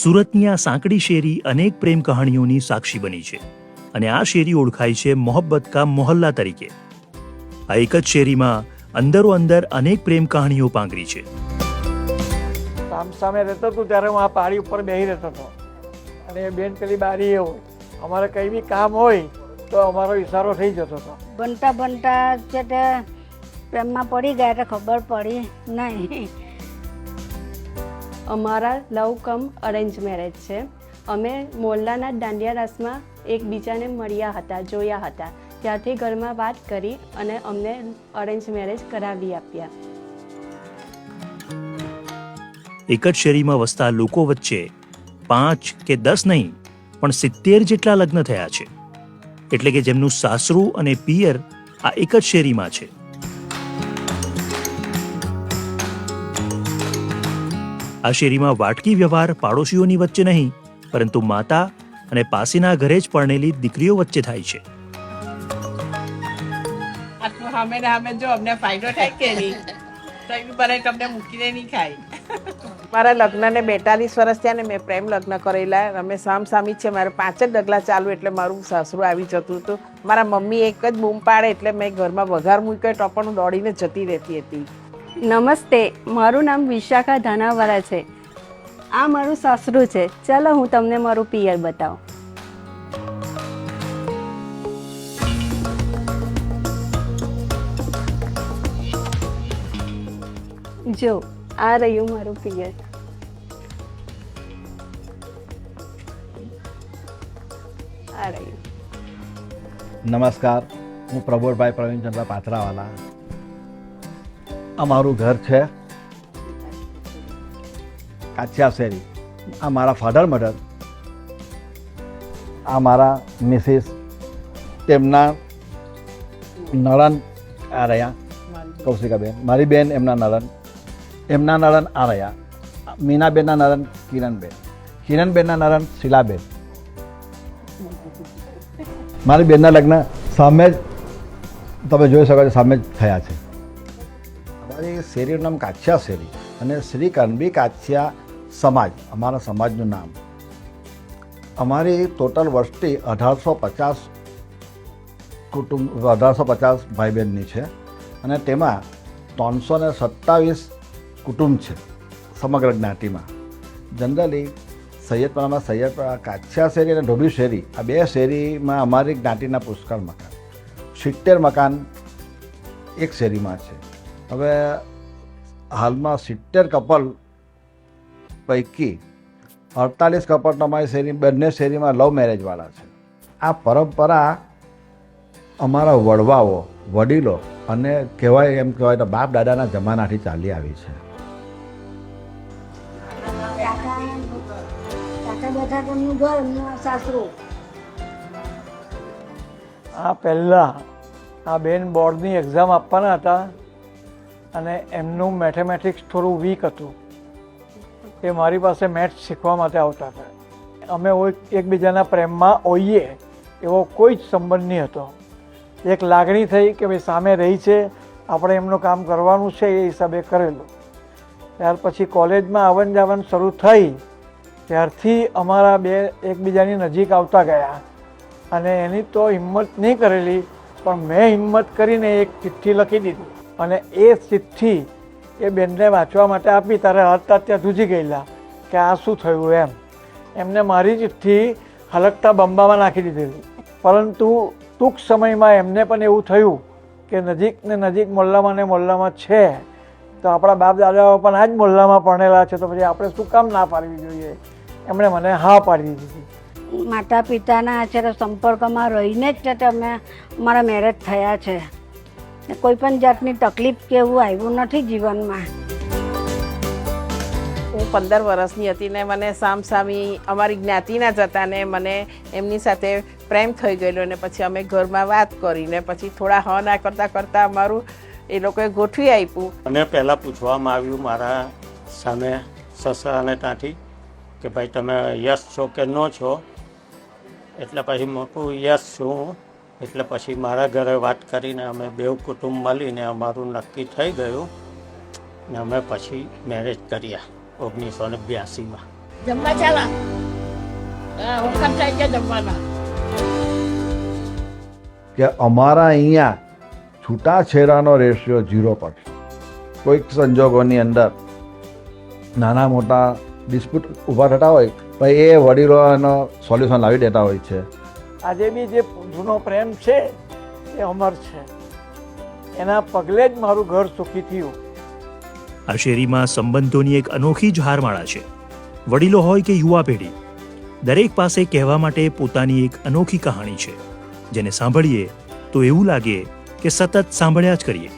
સુરતની આ સાંકડી શેરી અનેક પ્રેમ કહાણીઓની સાક્ષી બની છે અને આ શેરી ઓળખાય છે મોહબ્બત કા મોહલ્લા તરીકે. આ એક જ શેરીમાં અંદરો અંદર અનેક પ્રેમ કહાણીઓ પાંગરી છે. સામ સામે રહેતો હતો ત્યારે હું આ પાડી ઉપર બેસી રહેતો હતો. અને બેન પેલી બારી એ હોય. અમારે કંઈ બી કામ હોય તો અમારો ઈશારો થઈ જતો હતો. બનતા બનતા છે તે પ્રેમમાં પડી ગયા તો ખબર પડી નહીં. અમારા લવ કમ અરેન્જ મેરેજ છે. અમે મોલ્લાના દાંડિયા રાસમાં એકબીજાને મળ્યા હતા, જોયા હતા. ત્યાંથી ઘરમાં વાત કરી અને અમને અરેન્જ મેરેજ કરાવી આપ્યા. એક જ શેરીમાં વસતા લોકો વચ્ચે પાંચ કે દસ નહીં, પણ સિત્તેર જેટલા લગ્ન થયા છે. એટલે કે જેમનું સાસરું અને પિયર આ એક જ શેરીમાં છે. આ શેરીમાં વાટકી વ્યવહાર પાડોશીઓની વચ્ચે નહીં પરંતુ માતા અને પાસીના ઘરે જ પરણેલી દીકરીઓ વચ્ચે થાય છે. ને સામે જો અમને ફાયદો થાય કે નહીં? પર તમને મૂકીને નહીં ખાય. મારા લગ્નને બેતાલીસ વર્ષ થયા ને મેં પ્રેમ લગ્ન કરેલા. અમે સામ સામી છે મારે પાંચ જ ડગલા ચાલુ એટલે મારું સાસરું આવી જતું હતું. મારા મમ્મી એક જ બૂમ પાડે એટલે મેં ઘરમાં વઘાર મૂક્યો તો પણ હું દોડીને જતી રહેતી હતી. નમસ્તે, મારું નામ વિશાખા ધાનાવાલા છે. આ મારું સાસરું છે. ચાલો હું તમને મારું પિયર બતાવું. જો, આ રહ્યું મારું પિયર. આ રહ્યું. નમસ્કાર, હું પ્રબોધભાઈ પ્રવીણચંદ્ર પાથરાવાલા. અમારું ઘર છે કાચિયા શેરી આ મારા ફાધર મધર આ મારા મિસિસ તેમના નળન આ રહ્યા, કૌશિકાબેન. મારી બેન એમના નળન એમના નળન આ રહ્યા, મીનાબેનના નળન કિરણબેન. કિરણબેનના નળન શીલાબેન. મારી બેનના લગ્ન સામે જ તમે જોઈ શકો છો, સામે જ થયા છે. શેરીનું નામ કાછિયા શેરી અને શ્રી કનબી કાછિયા સમાજ, અમારા સમાજનું નામ. અમારી ટોટલ વસ્તી અઢારસો પચાસ કુટુંબ, અઢારસો પચાસ ભાઈ બહેનની છે અને તેમાં ત્રણસો ને સત્તાવીસ કુટુંબ છે સમગ્ર જ્ઞાતિમાં. જનરલી સૈયદપરામાં સૈયદપરા કાછિયા શેરી અને ઢોબી શેરી, આ બે શેરીમાં અમારી જ્ઞાતિના પુષ્કળ મકાન. સિત્તેર મકાન એક શેરીમાં છે. હવે હાલમાં સિત્તેર કપલ પૈકી અડતાલીસ કપલ તમારી શેરી બંને શેરીમાં લવ મેરેજવાળા છે. આ પરંપરા અમારા વડવાઓ, વડીલો અને કહેવાય એમ કહેવાય તો બાપ દાદાના જમાનાથી ચાલી આવી છે. આ પહેલાં આ બેન બોર્ડની એક્ઝામ આપવાના હતા. અને એમનું મેથેમેટિક્સ થોડું વીક હતું. એ મારી પાસે મેથ્સ શીખવા માટે આવતા હતા. અમે એકબીજાના પ્રેમમાં હોઈએ એવો કોઈ જ સંબંધ નહીં હતો. એક લાગણી થઈ કે ભાઈ સામે રહી છે, આપણે એમનું કામ કરવાનું છે, એ હિસાબે કરેલું. ત્યાર પછી કોલેજમાં આવન જાવન શરૂ થઈ, ત્યારથી અમારા બે એકબીજાની નજીક આવતા ગયા. અને એની તો હિંમત નહીં કરેલી, પણ મેં હિંમત કરીને એક ચિઠ્ઠી લખી દીધી. અને એ ચિઠ્ઠી એ બેનને વાંચવા માટે આપી ત્યારે હતા ત્યાં ધ્રુજી ગયેલા કે આ શું થયું એમ. એમને મારી ચિઠ્ઠી હલકતા બંબામાં નાખી દીધેલી. પરંતુ ટૂંક સમયમાં એમને પણ એવું થયું કે નજીક ને નજીક મોલ્લામાં ને મોલ્લામાં છે. તો આપણા બાપ દાદાઓ પણ આ જ મોલ્લામાં ભણેલા છે, તો પછી આપણે શું કામ ના પાડવી જોઈએ? એમણે મને હા પાડી દીધી. માતા પિતાના અત્યારે સંપર્કમાં રહીને જ છે તે અમે અમારા મેરેજ થયા છે. કોઈ પણ જાતની તકલીફ કે એવું આવ્યું નથી જીવનમાં. હું પંદર વર્ષની હતી ને મને સામસામી અમારી જ્ઞાતિના જ હતા ને મને એમની સાથે પ્રેમ થઈ ગયેલો ને પછી અમે ઘરમાં વાત કરીને પછી થોડા હ ના કરતાં કરતાં અમારું એ લોકોએ ગોઠવી આપ્યું. મને પહેલાં પૂછવામાં આવ્યું મારા સામે સસરા અને ત્યાંથી કે ભાઈ તમે યસ છો કે નો છો? એટલે પછી મોટું યસ છું એટલે પછી મારા ઘરે વાત કરીને અમે બેઉ કુટુંબ મળીને અમારું નક્કી થઈ ગયું ને અમે પછી મેરેજ કર્યા ઓગણીસો ને બ્યાસીમાં. જમવા ચાલા? હુકમ જમવાના. કે અમારા અહીંયા છૂટાછેડાનો રેશિયો ઝીરો પર કોઈક સંજોગોની અંદર નાના મોટા ડિસ્પ્યુટ ઊભા થતા હોય પણ એ વડીલોનો સોલ્યુશન લાવી દેતા હોય છે. આજે બી જે જૂનો પ્રેમ છે, એ અમર છે. એના પગલે જ મારું ઘર સુખી થયું. આ શેરીમાં સંબંધોની એક અનોખી જ હારમાળા છે. વડીલો હોય કે યુવા પેઢી, દરેક પાસે કહેવા માટે પોતાની એક અનોખી કહાણી છે. જેને સાંભળીએ તો એવું લાગે કે સતત સાંભળ્યા જ કરીએ.